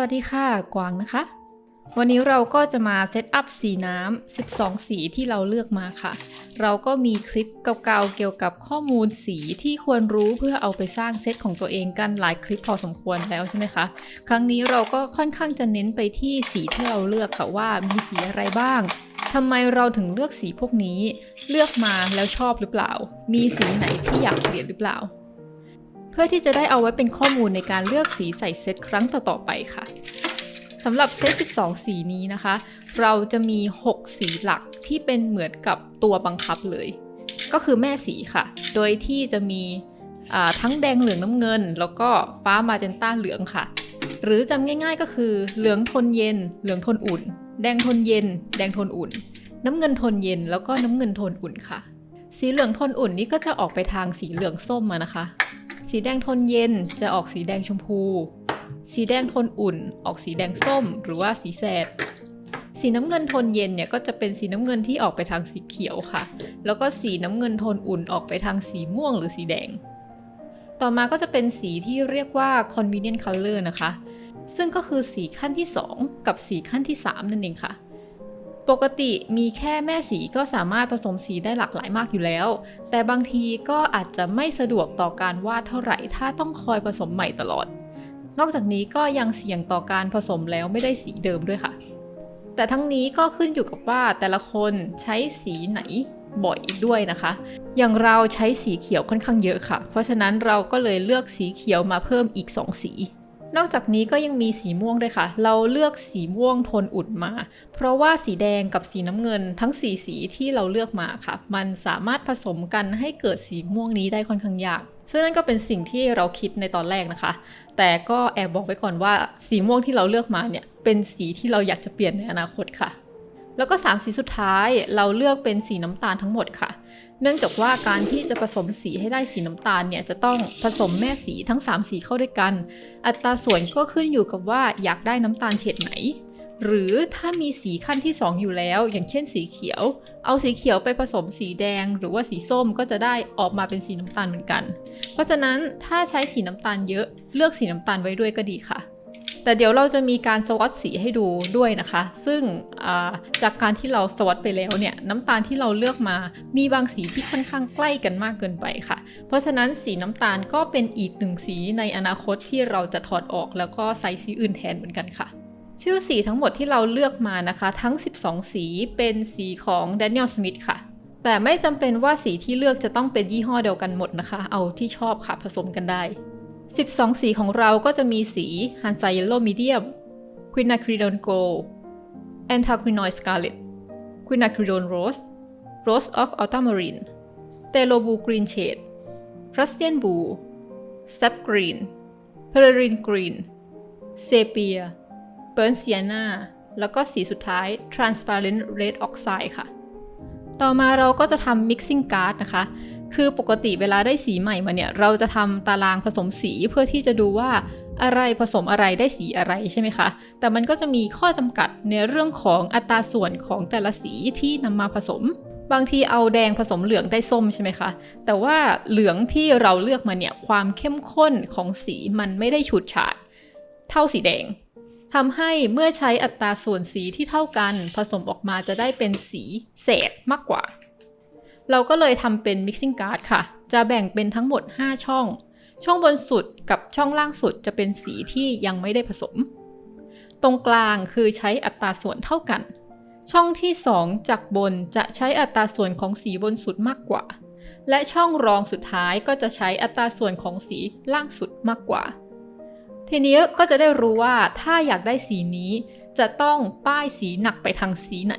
วัสดีค่ะ กวางนะคะ วันนี้เราก็จะมาเซตอัพสีน้ำ 12 สีที่เราเลือกมาค่ะ เราก็มีคลิปเก่าๆ เกี่ยวกับข้อมูลสีที่ควรรู้เพื่อเอาไปสร้างเซตของตัวเองกันหลายคลิปพอสมควรแล้วใช่ไหมคะ ครั้งนี้เราก็ค่อนข้างจะเน้นไปที่สีที่เราเลือกค่ะว่ามีสีอะไรบ้างทำไมเราถึงเลือกสีพวกนี้ เลือกมาแล้วชอบหรือเปล่า มีสีไหนที่อยากเปลี่ยนหรือเปล่า พื่อที่จะได้เอาไว้เป็นข้อมูลในการเลือกสีใส่เซตครั้งต่อๆไปค่ะสำหรับเซต 12 สีนี้นะคะ เราจะมี 6 สีหลักที่เป็นเหมือนกับตัวบังคับเลย ก็คือแม่สีค่ะ โดยที่จะมีทั้งแดงเหลืองน้ำเงิน แล้วก็ฟ้ามาเจนต้าเหลืองค่ะ หรือจำง่ายๆก็คือเหลืองทนเย็น เหลืองทนอุ่น แดงทนเย็น แดงทนอุ่น น้ำเงินทนเย็น แล้วก็น้ำเงินทนอุ่นค่ะ สีเหลืองทนอุ่นนี่ก็จะออกไปทางสีเหลืองส้มนะคะ สีแดงทนเย็นจะออกสีแดงชมพู สีแดงทนอุ่น ออกสีแดงส้ม หรือว่าสีแสด สีน้ำเงินทนเย็นเนี่ยก็จะเป็นสีน้ำเงินที่ออกไปทางสีเขียวค่ะ แล้วก็สีน้ำเงินโทนอุ่นออกไปทางสีม่วงหรือสีแดง ต่อมาก็จะเป็นสีที่เรียกว่า convenient color นะคะ ซึ่งก็คือสีขั้นที่ 2 กับสีขั้นที่ 3 นั่นเองค่ะ ปกติมีแค่แม่สีก็สามารถผสมสีได้หลากหลายมากอยู่แล้ว แต่บางทีก็อาจจะไม่สะดวกต่อการวาดเท่าไหร่ ถ้าต้องคอยผสมใหม่ตลอด นอกจากนี้ก็ยังเสี่ยงต่อการผสมแล้วไม่ได้สีเดิมด้วยค่ะ แต่ทั้งนี้ก็ขึ้นอยู่กับว่าแต่ละคนใช้สีไหนบ่อยด้วยนะคะ อย่างเราใช้สีเขียวค่อนข้างเยอะค่ะ เพราะฉะนั้นเราก็เลยเลือกสีเขียวมาเพิ่มอีก 2 สี นอกจากนี้ก็ยังมีสีม่วงด้วยค่ะ เราเลือกสีม่วงโทนอุ่นมา เพราะว่าสีแดงกับสีน้ำเงินทั้งสีสีที่เราเลือกมาค่ะ มันสามารถผสมกันให้เกิดสีม่วงนี้ได้ค่อนข้างยาก ซึ่งนั่นก็เป็นสิ่งที่เราคิดในตอนแรกนะคะ แต่ก็แอบบอกไว้ก่อนว่า สีม่วงที่เราเลือกมาเนี่ย เป็นสีที่เราอยากจะเปลี่ยนในอนาคตค่ะ แล้วก็ 3 สีสุดท้ายเราเลือกเป็นสีน้ำตาลทั้งหมดค่ะ เนื่องจากว่าการที่จะผสมสีให้ได้สีน้ำตาลเนี่ยจะต้องผสมแม่สีทั้ง 3 สีเข้าด้วยกัน อัตราส่วนก็ขึ้นอยู่กับว่าอยากได้น้ำตาลเฉดไหน หรือถ้ามีสีขั้นที่ 2 อยู่แล้ว อย่างเช่นสีเขียว เอาสีเขียวไปผสมสีแดง หรือว่าสีส้มก็จะได้ออกมาเป็นสีน้ำตาลเหมือนกัน เพราะฉะนั้นถ้าใช้สีน้ำตาลเยอะเลือกสีน้ำตาลไว้ด้วยก็ดีค่ะ แต่เดี๋ยวเราจะมีการสวอตสีให้ดูด้วยนะคะ ซึ่งจากการที่เราสวอตไปแล้วเนี่ยน้ำตาลที่เราเลือกมามีบางสีที่ค่อนข้างใกล้กันมากเกินไปค่ะ เพราะฉะนั้นสีน้ำตาลก็เป็นอีกหนึ่งสีในอนาคตที่เราจะถอดออกแล้วก็ใส่สีอื่นแทนเหมือนกันค่ะชื่อสีทั้งหมดที่เราเลือกมานะคะ ทั้ง 12 สีเป็นสีของ Daniel Smith ค่ะ แต่ไม่จำเป็นว่าสีที่เลือกจะต้องเป็นยี่ห้อเดียวกันหมดนะคะ เอาที่ชอบค่ะผสมกันได้ 12 สีของเราก็จะมีสี Hansa Yellow Medium Quinacridone Gold Anthraquinone Scarlet Quinacridone Rose Rose of Ultramarine Telo Blue Green Shade Prussian Blue Sap Green Peregrine Green Sepia Burnt Sienna แล้วก็สีสุดท้าย Transparent Red Oxide ค่ะ ต่อมาเราก็จะทำ mixing card นะคะ คือปกติเวลาได้สีใหม่มาเนี่ย เราจะทำตารางผสมสีเพื่อที่จะดูว่าอะไรผสมอะไรได้สีอะไรใช่ไหมคะ แต่มันก็จะมีข้อจำกัดในเรื่องของอัตราส่วนของแต่ละสีที่นำมาผสม บางทีเอาแดงผสมเหลืองได้ส้มใช่ไหมคะ แต่ว่าเหลืองที่เราเลือกมาเนี่ยความเข้มข้นของสีมันไม่ได้ฉูดฉาดเท่าสีแดงทำให้เมื่อใช้อัตราส่วนสีที่เท่ากัน ผสมออกมาจะได้เป็นสีเศษมากกว่า เราก็เลยทำเป็น mixing card ค่ะ จะแบ่งเป็นทั้งหมด 5 ช่อง ช่องบนสุดกับช่องล่างสุดจะเป็นสีที่ยังไม่ได้ผสม ตรงกลางคือใช้อัตราส่วนเท่ากัน ช่องที่ 2 จากบนจะใช้อัตราส่วนของสีบนสุดมากกว่า และช่องรองสุดท้ายก็จะใช้อัตราส่วนของสีล่างสุดมากกว่า ทีนี้ก็จะได้รู้ว่าถ้าอยากได้สีนี้จะต้องป้ายสีหนักไปทางสีไหน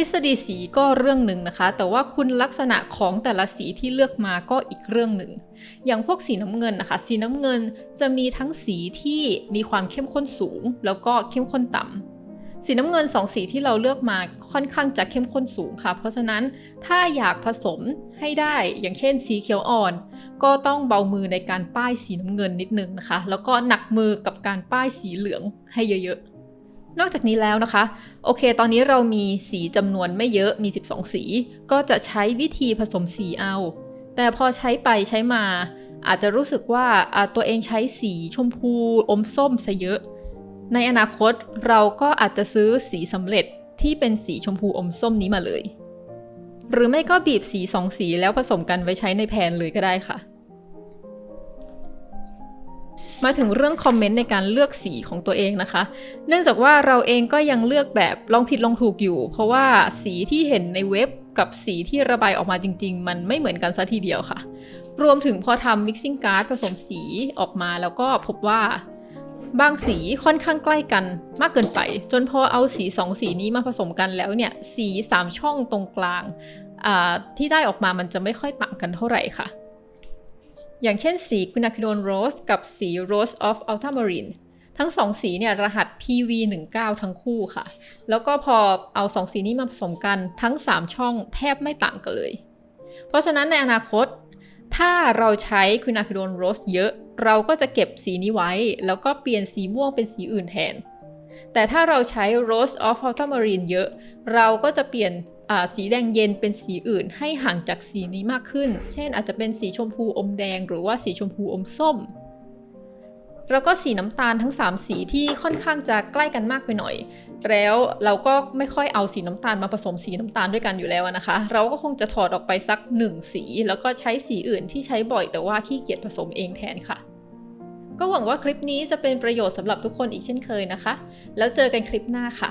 ทฤษฎีสีก็เรื่องหนึ่งนะคะ แต่ว่าคุณลักษณะของแต่ละสีที่เลือกมาก็อีกเรื่องหนึ่ง อย่างพวกสีน้ำเงินนะคะ สีน้ำเงินจะมีทั้งสีที่มีความเข้มข้นสูง แล้วก็เข้มข้นต่ำสีน้ำเงินสองสีที่เราเลือกมาค่อนข้างจะเข้มข้นสูงค่ะ เพราะฉะนั้นถ้าอยากผสมให้ได้อย่างเช่นสีเขียวอ่อน ก็ต้องเบามือในการป้ายสีน้ำเงินนิดนึงนะคะ แล้วก็หนักมือกับการป้ายสีเหลืองให้เยอะๆ นอกจากนี้แล้วนะคะ โอเค ตอนนี้เรามีสีจำนวนไม่เยอะมี 12 สี ก็จะใช้วิธีผสมสีเอา แต่พอใช้ไปใช้มา อาจจะรู้สึกว่าตัวเองใช้สีชมพูอมส้มซะเยอะ ในอนาคตเราก็อาจจะซื้อสีสำเร็จที่เป็นสีชมพูอมส้มนี้มาเลย หรือไม่ก็บีบสีสองสีแล้วผสมกันไว้ใช้ในแพนเลยก็ได้ค่ะ มาถึงเรื่องคอมเมนต์ในการเลือกสีของตัวเองนะคะ เนื่องจากว่าเราเองก็ยังเลือกแบบลองผิดลองถูกอยู่ เพราะว่าสีที่เห็นในเว็บกับสีที่ระบายออกมาจริง ๆ มันไม่เหมือนกันซะทีเดียวค่ะ รวมถึงพอทำ mixing card ผสมสีออกมาแล้วก็พบว่าบางสีค่อนข้างใกล้กันมากเกินไป จนพอเอาสีสองสีนี้มาผสมกันแล้วเนี่ยสีสามช่องตรงกลางที่ได้ออกมามันจะไม่ค่อยต่างกันเท่าไหร่ค่ะ อย่างเช่นสี quinacridone rose กับสี rose of ultramarine ทั้งสองสีเนี่ยรหัส PV19 ทั้งคู่ค่ะ แล้วก็พอเอาสองสีนี้มาผสมกันทั้ง 3 ช่องแทบไม่ต่างกันเลย เพราะฉะนั้นในอนาคต ถ้าเราใช้ quinacridone rose เยอะ เราก็จะเก็บสีนี้ไว้ แล้วก็เปลี่ยนสีม่วงเป็นสีอื่นแทน แต่ถ้าเราใช้ rose of ultramarine เยอะ เราก็จะเปลี่ยน สีแดงเย็นเป็นสีอื่นให้ห่างจากสีนี้มากขึ้น เช่นอาจจะเป็นสีชมพูอมแดง หรือว่าสีชมพูอมส้ม แล้วก็สีน้ำตาลทั้ง 3 สีที่ค่อนข้างจะใกล้กันมากไปหน่อย แล้วเราก็ไม่ค่อยเอาสีน้ำตาลมาผสมสีน้ำตาลด้วยกันอยู่แล้วนะคะ เราก็คงจะถอดออกไปสักหนึ่งสี แล้วก็ใช้สีอื่นที่ใช้บ่อยแต่ว่าขี้เกียจผสมเองแทนค่ะก็หวังว่าคลิปนี้จะเป็นประโยชน์สำหรับทุกคนอีกเช่นเคยนะคะ แล้วเจอกันคลิปหน้าค่ะ